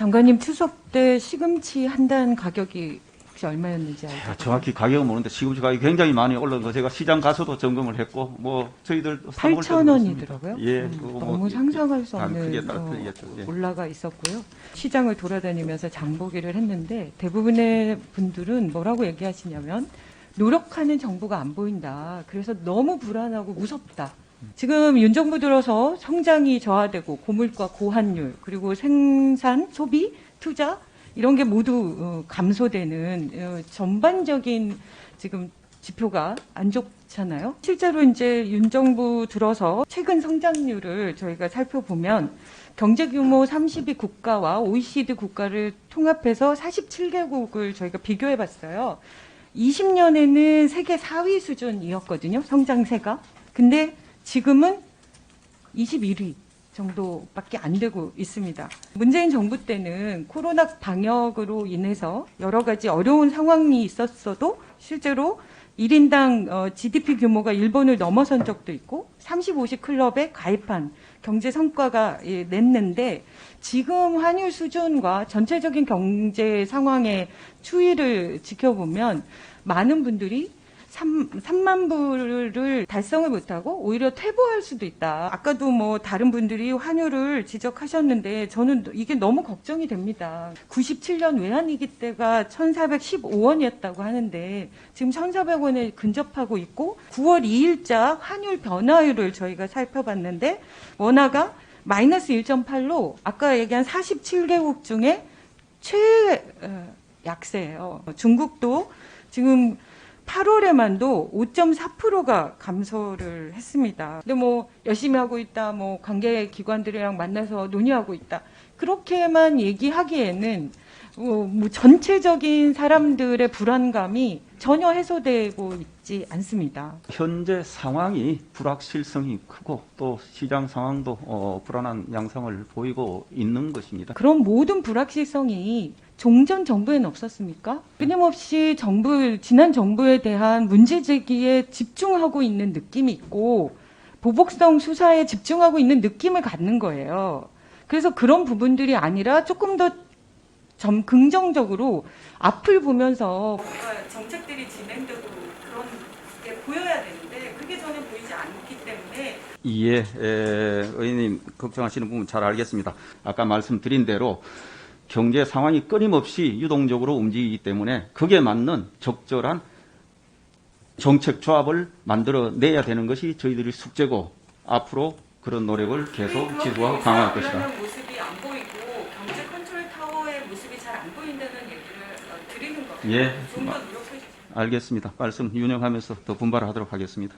장관님 추석 때 시금치 한 단 가격이 혹시 얼마였는지 알죠? 아, 정확히 가격은 모르는데 시금치 가격이 굉장히 많이 올라서 거 제가 시장 가서도 점검을 했고 뭐 저희들 사 먹을 때도 8천 그렇습니다. 원이더라고요. 예, 음, 뭐 너무 상상할 수안 없는 어. 예. 올라가 있었고요. 시장을 돌아다니면서 장보기를 했는데 대부분의 분들은 뭐라고 얘기하시냐면 노력하는 정부가 안 보인다. 그래서 너무 불안하고 무섭다. 지금 윤 정부 들어서 성장이 저하되고 고물가 고환율 그리고 생산 소비 투자 이런 게 모두 어, 감소되는 어, 전반적인 지금 지표가 안 좋잖아요. 실제로 이제 윤 정부 들어서 최근 성장률을 저희가 살펴보면 경제 규모 30위 국가와 OECD 국가를 통합해서 47개국을 저희가 비교해 봤어요. 20년에는 세계 4위 수준이었거든요. 성장세가. 근데 지금은 21위 정도밖에 안 되고 있습니다. 문재인 정부 때는 코로나 방역으로 인해서 여러 가지 어려운 상황이 있었어도 실제로 1인당 어, GDP 규모가 일본을 넘어선 적도 있고 30, 50 클럽에 가입한 경제 성과가 예, 냈는데 지금 환율 수준과 전체적인 경제 상황의 추이를 지켜보면 많은 분들이 3, 3만 불을 달성을 못하고 오히려 퇴보할 수도 있다. 아까도 뭐 다른 분들이 환율을 지적하셨는데 저는 이게 너무 걱정이 됩니다. 97년 외환위기 때가 1,415원이었다고 하는데 지금 1,400원에 근접하고 있고 9월 2일자 환율 변화율을 저희가 살펴봤는데 원화가 마이너스 1.8로 아까 얘기한 47개국 중에 최 약세예요. 중국도 지금 8월에만도 5.4%가 감소를 했습니다. 근데 뭐 열심히 하고 있다, 뭐 관계 기관들이랑 만나서 논의하고 있다. 그렇게만 얘기하기에는 어, 뭐 전체적인 사람들의 불안감이 전혀 해소되고 있지 않습니다. 현재 상황이 불확실성이 크고 또 시장 상황도 어, 불안한 양상을 보이고 있는 것입니다. 그런 모든 불확실성이 종전 정부에는 없었습니까? 끊임없이 정부, 지난 정부에 대한 문제 제기에 집중하고 있는 느낌이 있고, 보복성 수사에 집중하고 있는 느낌을 갖는 거예요. 그래서 그런 부분들이 아니라 조금 더 점, 긍정적으로 앞을 보면서 뭔가 정책들이 진행되고 그런 게 보여야 되는데, 그게 저는 보이지 않기 때문에 이에 에, 의원님 걱정하시는 부분 잘 알겠습니다. 아까 말씀드린 대로 경제 상황이 끊임없이 유동적으로 움직이기 때문에 그게 맞는 적절한 정책 조합을 만들어내야 되는 것이 저희들의 숙제고 앞으로 그런 노력을 계속 지속하고 강화할 것이다. 모습이 안 보이고 경제 컨트롤 타워의 모습이 잘 안 보인다는 얘기를 어, 드리는 겁니다. 예. 좀더 노력해 주세요. 알겠습니다. 말씀 윤영하면서 더 분발하도록 하겠습니다.